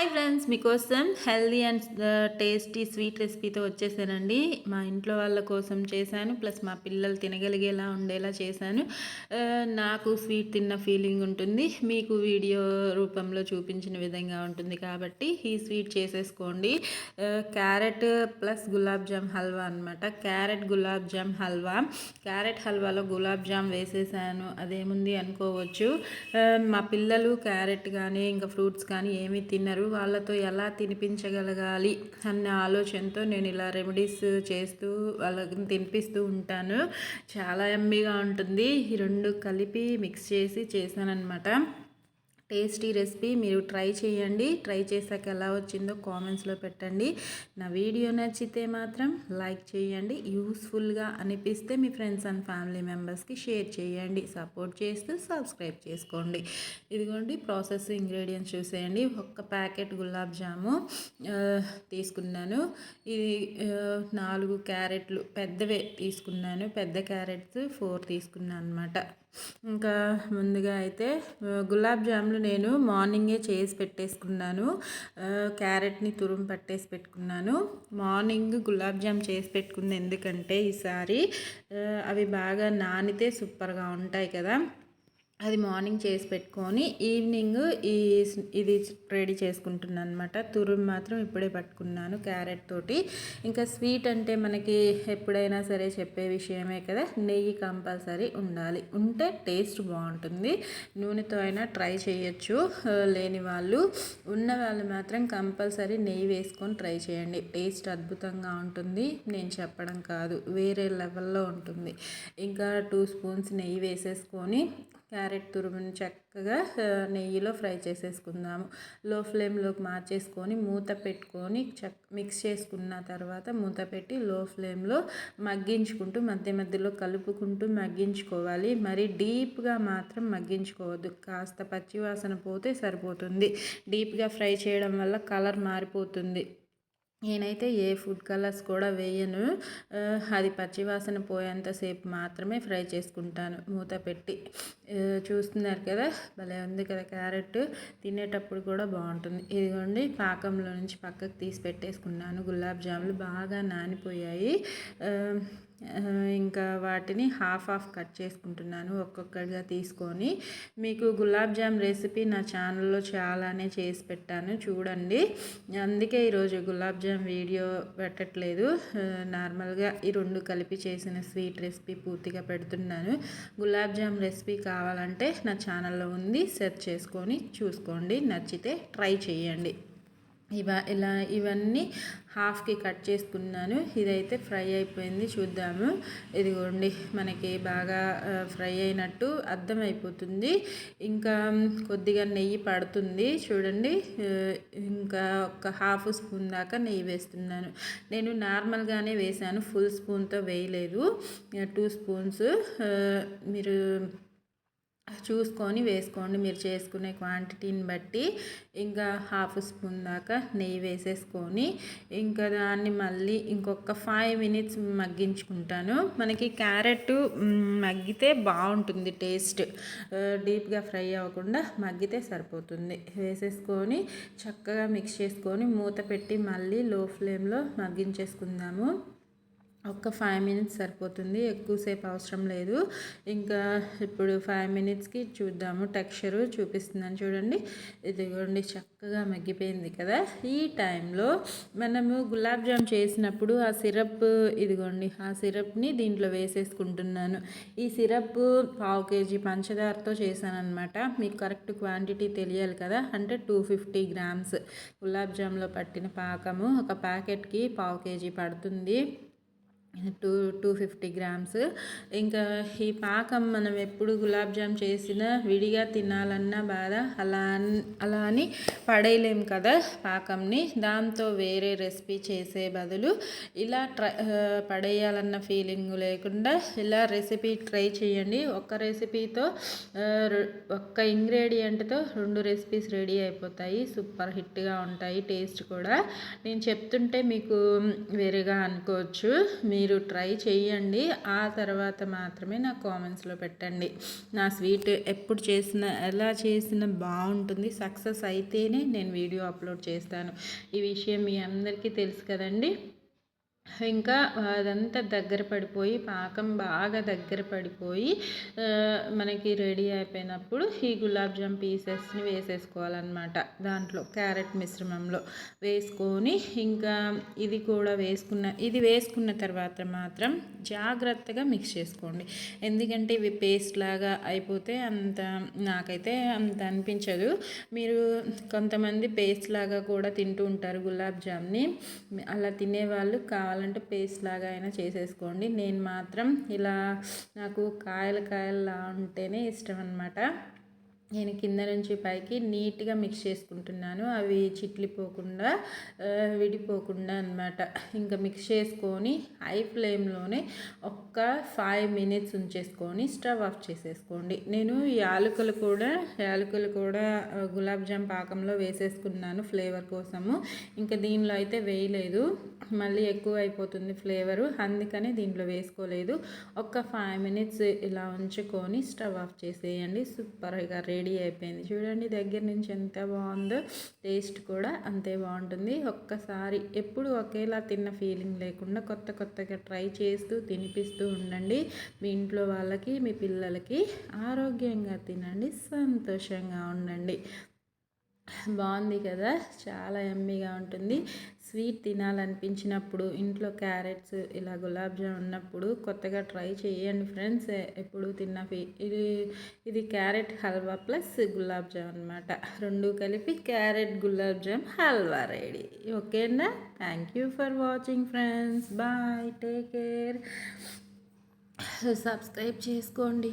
Hi friends మీకోసం healthy and tasty sweet రెసిపీతో వచ్చేసానండి. మా ఇంట్లో వాళ్ళ కోసం చేశాను ప్లస్ మా పిల్లలు తినగలిగేలా ఉండేలా చేశాను. నాకు స్వీట్ తిన్న ఫీలింగ్ ఉంటుంది మీకు వీడియో రూపంలో చూపించిన విధంగా ఉంటుంది కాబట్టి ఈ స్వీట్ చేసేసుకోండి. క్యారెట్ ప్లస్ గులాబ్ జామ్ హల్వా అనమాట క్యారెట్ గులాబ్ జామ్ హల్వా. క్యారెట్ హల్వాలో గులాబ్ జామ్ వేసేసాను అదేముంది అనుకోవచ్చు. మా పిల్లలు క్యారెట్ కానీ ఇంకా ఫ్రూట్స్ కానీ ఏమీ తిన్నారు వాళ్ళతో ఎలా తినిపించగలగాలి అన్న ఆలోచనతో నేను ఇలా రెమెడీస్ చేస్తూ వాళ్ళకి తినిపిస్తూ ఉంటాను. చాలా ఎమ్మీగా ఉంటుంది. ఈ రెండు కలిపి మిక్స్ చేసి చేశానన్నమాట. టేస్టీ రెసిపీ మీరు ట్రై చేయండి. ట్రై చేశాక ఎలా వచ్చిందో కామెంట్స్లో పెట్టండి. నా వీడియో నచ్చితే మాత్రం లైక్ చేయండి. యూస్ఫుల్గా అనిపిస్తే మీ ఫ్రెండ్స్ అండ్ ఫ్యామిలీ మెంబర్స్కి షేర్ చేయండి. సపోర్ట్ చేస్తూ సబ్స్క్రైబ్ చేసుకోండి. ఇదిగోండి ప్రాసెస్ ఇంగ్రీడియంట్స్ చూసేయండి. ఒక్క ప్యాకెట్ గులాబ్ జాము తీసుకున్నాను. ఇది నాలుగు క్యారెట్లు పెద్దవే తీసుకున్నాను. పెద్ద క్యారెట్స్ ఫోర్ తీసుకున్నాను అనమాట ఇంకా ముందుగా అయితే గులాబ్ జాములు నేను మార్నింగే చేసి పెట్టేసుకున్నాను. క్యారెట్ని తురుము పట్టేసి పెట్టుకున్నాను. మార్నింగ్ గులాబ్ జామ్ చేసి పెట్టుకుంది ఎందుకంటే ఈసారి అవి బాగా నానితే సూపర్గా ఉంటాయి కదా. అది మార్నింగ్ చేసి పెట్టుకొని ఈవినింగ్ ఈ ఇది రెడీ చేసుకుంటున్నాను అనమాట తురుము మాత్రం ఇప్పుడే పట్టుకున్నాను క్యారెట్ తోటి. ఇంకా స్వీట్ అంటే మనకి ఎప్పుడైనా సరే చెప్పే విషయమే కదా నెయ్యి కంపల్సరీ ఉండాలి. ఉంటే టేస్ట్ బాగుంటుంది. నూనెతో అయినా ట్రై చేయొచ్చు. లేని వాళ్ళు ఉన్న వాళ్ళు మాత్రం కంపల్సరీ నెయ్యి వేసుకొని ట్రై చేయండి. టేస్ట్ అద్భుతంగా ఉంటుంది. నేను చెప్పడం కాదు వేరే లెవెల్లో ఉంటుంది. ఇంకా టూ స్పూన్స్ నెయ్యి వేసేసుకొని క్యారెట్ తురుముని చక్కగా నెయ్యిలో ఫ్రై చేసేసుకుందాము. లో ఫ్లేమ్లోకి మార్చేసుకొని మూత పెట్టుకొని చక్ మిక్స్ చేసుకున్న తర్వాత మూత పెట్టి లో ఫ్లేమ్లో మగ్గించుకుంటూ మధ్య మధ్యలో కలుపుకుంటూ మగ్గించుకోవాలి. మరి డీప్గా మాత్రం మగ్గించుకోవద్దు. కాస్త పచ్చివాసన పోతే సరిపోతుంది. డీప్గా ఫ్రై చేయడం వల్ల కలర్ మారిపోతుంది. నేనైతే ఏ ఫుడ్ కలర్స్ కూడా వేయను. అది పచ్చివాసన పోయేంతసేపు మాత్రమే ఫ్రై చేసుకుంటాను. మూత పెట్టి చూస్తున్నారు కదా? భలే ఉంది కదా క్యారెట్. తినేటప్పుడు కూడా బాగుంటుంది. ఇదిగోండి పాకంలో నుంచి పక్కకు తీసి పెట్టేసుకున్నాను. గులాబ్ జాములు బాగా నానిపోయాయి. ఇంకా వాటిని హాఫ్ హాఫ్ కట్ చేసుకుంటున్నాను ఒక్కొక్కటిగా తీసుకొని. మీకు గులాబ్ జామ్ రెసిపీ నా ఛానల్లో చాలానే చేసి పెట్టాను చూడండి. అందుకే ఈరోజు గులాబ్ జామ్ వీడియో పెట్టట్లేదు. నార్మల్గా ఈ రెండు కలిపి చేసిన స్వీట్ రెసిపీ పూర్తిగా పెడుతున్నాను. గులాబ్ జామ్ రెసిపీ కావాలంటే నా ఛానల్లో ఉంది సెర్చ్ చేసుకొని చూసుకోండి. నచ్చితే ట్రై చేయండి. ఇవ ఇలా ఇవన్నీ హాఫ్కి కట్ చేసుకున్నాను. ఇదైతే ఫ్రై అయిపోయింది చూద్దాము. ఇదిగోండి మనకి బాగా ఫ్రై అయినట్టు అర్థమైపోతుంది. ఇంకా కొద్దిగా నెయ్యి పడుతుంది చూడండి. ఇంకా ఒక హాఫ్ స్పూన్ దాకా నెయ్యి వేస్తున్నాను. నేను నార్మల్గానే వేసాను ఫుల్ స్పూన్తో వేయలేదు. Two spoons. మీరు చూసుకొని వేసుకోండి. మీరు చేసుకునే క్వాంటిటీని బట్టి ఇంకా హాఫ్ స్పూన్ దాకా నెయ్యి వేసేసుకొని ఇంకా దాన్ని మళ్ళీ ఇంకొక ఫైవ్ మినిట్స్ మగ్గించుకుంటాను. మనకి క్యారెట్ మగ్గితే బాగుంటుంది టేస్ట్. డీప్గా ఫ్రై అవ్వకుండా మగ్గితే సరిపోతుంది. వేసేసుకొని చక్కగా మిక్స్ చేసుకొని మూత పెట్టి మళ్ళీ లో ఫ్లేమ్లో మగ్గించేసుకుందాము. ఒక్క ఫైవ్ మినిట్స్ సరిపోతుంది. ఎక్కువసేపు అవసరం లేదు. ఇంకా ఇప్పుడు ఫైవ్ మినిట్స్కి చూద్దాము. టెక్స్చరు చూపిస్తుందని చూడండి. ఇదిగోండి చక్కగా మగ్గిపోయింది కదా. ఈ టైంలో మనము గులాబ్ జామ్ చేసినప్పుడు ఆ సిరప్ ఇదిగోండి ఆ సిరప్ని దీంట్లో వేసేసుకుంటున్నాను. ఈ సిరప్ పావు కేజీ పంచదారతో చేశానమాట మీకు కరెక్ట్ క్వాంటిటీ తెలియాలి కదా. అంటే టూ ఫిఫ్టీ గ్రామ్స్ గులాబ్ జామ్లో పట్టిన పాకము ఒక ప్యాకెట్కి పావు కేజీ పడుతుంది. Two two fifty grams. ఇంకా ఈ పాకం మనం ఎప్పుడు గులాబ్ జామ్ చేసినా విడిగా తినాలన్నా బాధ అలా అలా అని పడేయలేం కదా పాకంని. దాంతో వేరే రెసిపీ చేసే బదులు ఇలా ట్రై పడేయాలన్న ఫీలింగ్ లేకుండా ఇలా రెసిపీ ట్రై చేయండి. ఒక్క రెసిపీతో ఒక్క ఇంగ్రీడియంట్తో రెండు రెసిపీస్ రెడీ అయిపోతాయి. సూపర్ హిట్గా ఉంటాయి టేస్ట్ కూడా. నేను చెప్తుంటే మీకు వేరేగా అనుకోవచ్చు. మీ మీరు ట్రై చేయండి. ఆ తర్వాత మాత్రమే నా కామెంట్స్లో పెట్టండి. నా స్వీట్ ఎప్పుడు చేసిన ఎలా చేసిన బాగుంటుంది. సక్సెస్ అయితేనే నేను వీడియో అప్లోడ్ చేస్తాను. ఈ విషయం మీ అందరికీ తెలుసు కదండి. ఇంకా అదంతా దగ్గర పడిపోయి పాకం బాగా దగ్గర పడిపోయి మనకి రెడీ అయిపోయినప్పుడు ఈ గులాబ్ జామ్ పీసెస్ని వేసేసుకోవాలన్నమాట దాంట్లో క్యారెట్ మిశ్రమంలో వేసుకొని. ఇంకా ఇది కూడా వేసుకున్న ఇది వేసుకున్న తర్వాత మాత్రం జాగ్రత్తగా మిక్స్ చేసుకోండి. ఎందుకంటే ఇవి పేస్ట్ లాగా అయిపోతే అంత నాకైతే అంత అనిపించదు. మీరు కొంతమంది పేస్ట్ లాగా కూడా తింటూ ఉంటారు గులాబ్ జామ్ని. అలా తినేవాళ్ళు కావాలి కావాలంటే పేస్ట్ లాగా అయినా చేసేసుకోండి. నేను మాత్రం ఇలా నాకు కాయలు కాయలు ఉంటేనే ఇష్టం అనమాట నేను కింద నుంచి పైకి నీట్గా మిక్స్ చేసుకుంటున్నాను. అవి చిట్లిపోకుండా విడిపోకుండా అనమాట ఇంకా మిక్స్ చేసుకొని హై ఫ్లేమ్లోనే ఒక్క ఫైవ్ మినిట్స్ ఉంచేసుకొని స్టవ్ ఆఫ్ చేసేసుకోండి. నేను యాలకులు కూడా యాలకులు కూడా గులాబ్ జామ్ పాకంలో వేసేసుకున్నాను ఫ్లేవర్ కోసము. ఇంకా దీనిలో అయితే వేయలేదు. మళ్ళీ ఎక్కువ అయిపోతుంది ఫ్లేవరు. అందుకనే దీంట్లో వేసుకోలేదు. ఒక్క ఫైవ్ మినిట్స్ ఇలా ఉంచుకొని స్టవ్ ఆఫ్ చేసేయండి. సూపర్గా రెడీ రెడీ అయిపోయింది. చూడండి దగ్గర నుంచి ఎంత బాగుందో టేస్ట్ కూడా అంతే బాగుంటుంది. ఒక్కసారి ఎప్పుడు ఒకేలా తిన్న ఫీలింగ్ లేకుండా కొత్త కొత్తగా ట్రై చేస్తూ తినిపిస్తూ ఉండండి. మీ ఇంట్లో వాళ్ళకి మీ పిల్లలకి ఆరోగ్యంగా తినండి. సంతోషంగా ఉండండి. బాగుంది కదా? చాలా ఎమ్మీగా ఉంటుంది. స్వీట్ తినాలనిపించినప్పుడు ఇంట్లో క్యారెట్స్ ఇలా గులాబ్ జామ్ ఉన్నప్పుడు కొత్తగా ట్రై చేయండి ఫ్రెండ్స్. ఎప్పుడు తిన్న ఇది ఇది క్యారెట్ హల్వా ప్లస్ గులాబ్ జామ్ అనమాట రెండు కలిపి క్యారెట్ గులాబ్ జామ్ హల్వా రెడీ. ఓకేనా? Thank you for watching friends. Bye take care. Subscribe చేసుకోండి.